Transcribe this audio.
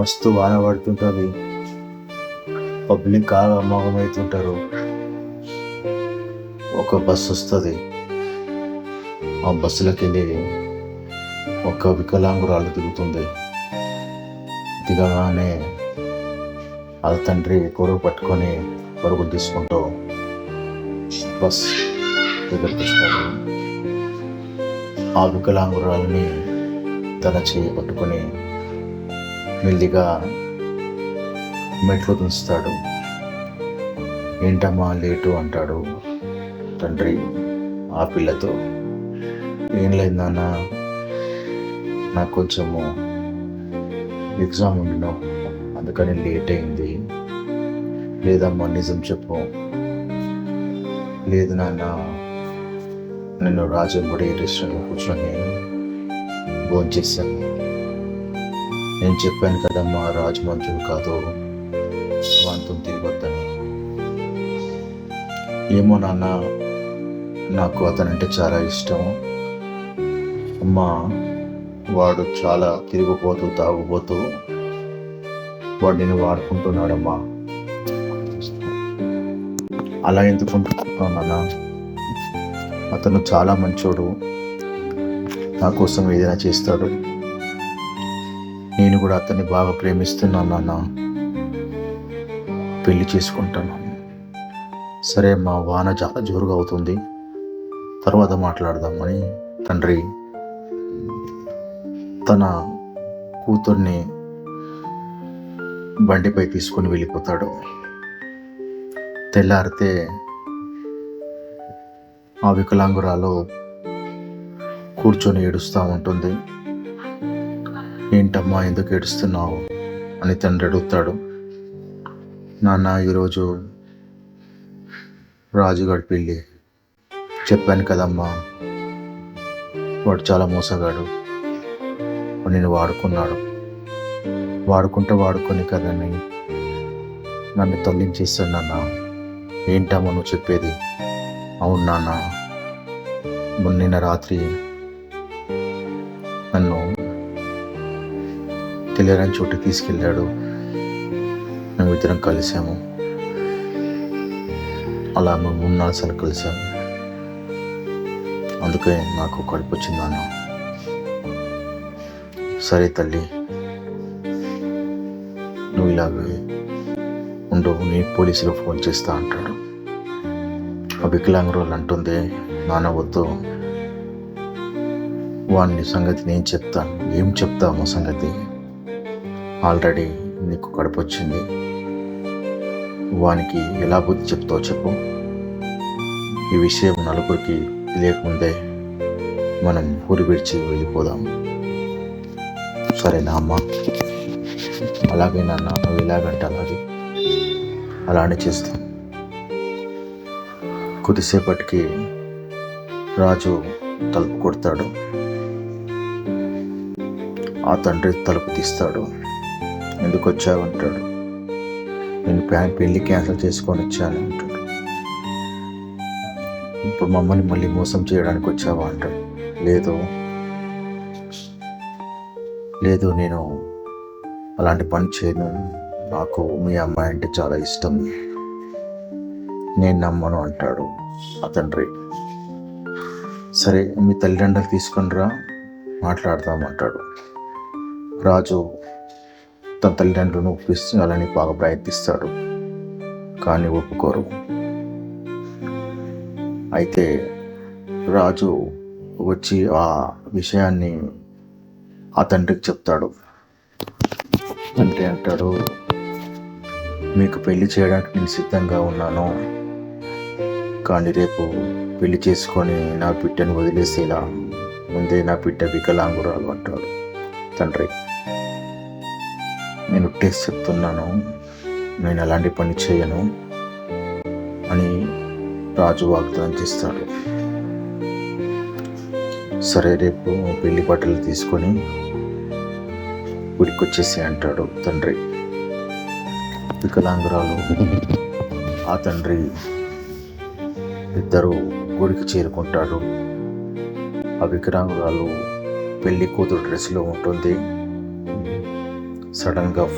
మస్తు వాన పడుతుంటుంది. పబ్లిక్ కాగా ఒక బస్సు వస్తుంది. ఆ బస్సులోకి వెళ్ళి ఒక వికలాంగురాలు దిగుతుంది. దిగగానే వాళ్ళ తండ్రి కొడుకు పట్టుకొని పరుగులు తీసుకుంటూ బస్ దగ్గరికి ఆ వికలాంగురాలని తన చేయి పట్టుకొని మెల్లిగా మెట్లు తుంచుతాడు ఏంటమ్మా లేటు అంటాడు తండ్రి ఆ పిల్లతో. ఏం లేదు నాన్న నాకు కొంచెము ఎగ్జామ్ ఉండను అందుకని లేట్ అయింది. లేదమ్మా నిజం చెప్పు. లేదు నాన్న నేను రాజంగుడి రెస్టారెంట్లో కూర్చొని భోంచేశాను. నేను చెప్పాను కదమ్మా రాజు మంచుడు కాదు వాంతం తిరగొద్దని. ఏమో నాన్న నాకు అతనంటే చాలా ఇష్టం. అమ్మా వాడు చాలా తిరిగిపోతూ తాగుపోతూ వాడు నేను వాడుకుంటున్నాడమ్మా. అలా ఎందుకు అనుకుంటున్నావు నాన్న? అతను చాలా మంచోడు. నా కోసం ఏదైనా చేస్తాడు. నేను కూడా అతన్ని బాగా ప్రేమిస్తున్నాను నాన్న. పెళ్ళి చేసుకుంటాను. సరే మా వాన చాలా జోరుగా అవుతుంది. తర్వాత మాట్లాడదామని తండ్రి తన కూతుర్ని బండిపై తీసుకొని వెళ్ళిపోతాడు. తెల్లారితే ఆ వికలాంగురాలు కూర్చొని ఏడుస్తూ ఉంటుంది. ఏంటమ్మా ఎందుకు ఏడుస్తున్నావు అని తండ్రి అడుగుతాడు. నాన్న ఈరోజు రాజుగాడి పెళ్ళి చెప్పాను కదమ్మా. వాడు చాలా మోసగాడు. నేను వాడుకున్నాడు. వాడుకుంటే వాడుకొని కదని నన్ను తొలగించేస్తాడు నాన్న. ఏంటమ్మా నువ్వు చెప్పేది? అవును నాన్న. మొన్న నిన్న రాత్రి నన్ను తెలియని చోటు తీసుకెళ్ళాడు. మేము ఇద్దరం కలిసాము అలా మేము మూడు నాలుగు సార్లు కలిసాము అందుకే నాకు కడుపు వచ్చింది సరే తల్లి నువ్వు ఇలాగే ఉండవు నీ పోలీసులు ఫోన్ చేస్తా అంటాడు. ఆ వికలాంగురాలు అంటుంది నాన్న వద్దు. వాడిని సంగతి నేను చెప్తాను. ఏం చెప్తాము సంగతి? ఆల్రెడీ నీకు కడుపు వచ్చింది వానికి ఎలా బుద్ధి చెప్తావు చెప్పు. ఈ విషయం నలుగురికి తెలియకముందే మనం ఊరి విడిచి వెళ్ళిపోదాం. సరేనా అమ్మ? అలాగే నాన్న నువ్వు ఇలాగంటే అలాగే. అలానే చేస్తాం. కొద్దిసేపటికి రాజు తలుపు కొడతాడు. ఆ తండ్రి తలుపు తీస్తాడు. ఎందుకు వచ్చావు అంటాడు. నేను ప్యాన్ పెళ్ళి క్యాన్సిల్ చేసుకొని వచ్చాను అంటాడు. ఇప్పుడు మమ్మల్ని మళ్ళీ మోసం చేయడానికి వచ్చావా అంటాడు. లేదు. లేదు నేను అలాంటి పని చేయను. నాకు మీ అమ్మాయి అంటే చాలా ఇష్టం. నేను నమ్మను అంటాడు అతండ్రి సరే మీ తల్లిదండ్రులు తీసుకుని రా. మాట్లాడదామంటాడు రాజు తన తల్లిదండ్రులను ఒప్పించాలని బాగా ప్రయత్నిస్తాడు. కానీ ఒప్పుకోరు. అయితే రాజు వచ్చి ఆ విషయాన్ని ఆ తండ్రికి చెప్తాడు. తండ్రి అంటాడు మీకు పెళ్ళి చేయడానికి నేను సిద్ధంగా ఉన్నాను. కానీ రేపు పెళ్ళి చేసుకొని నా బిడ్డను వదిలేసేలా ముందే నా బిడ్డ వికలాంగురాలు అంటాడు తండ్రి. నేను టేస్ట్ చెప్తున్నాను నేను అలాంటి పని చేయను అని రాజు వాగ్దానం చేస్తాడు. సరే రేపు పెళ్ళి బట్టలు తీసుకొని గుడికి వచ్చేసి అంటాడు తండ్రి. వికలాంగురాలు ఆ తండ్రి ఇద్దరు గుడికి చేరుకుంటాడు ఆ వికలాంగురాలు పెళ్ళి కూతురు డ్రెస్లో ఉంటుంది. సడన్గా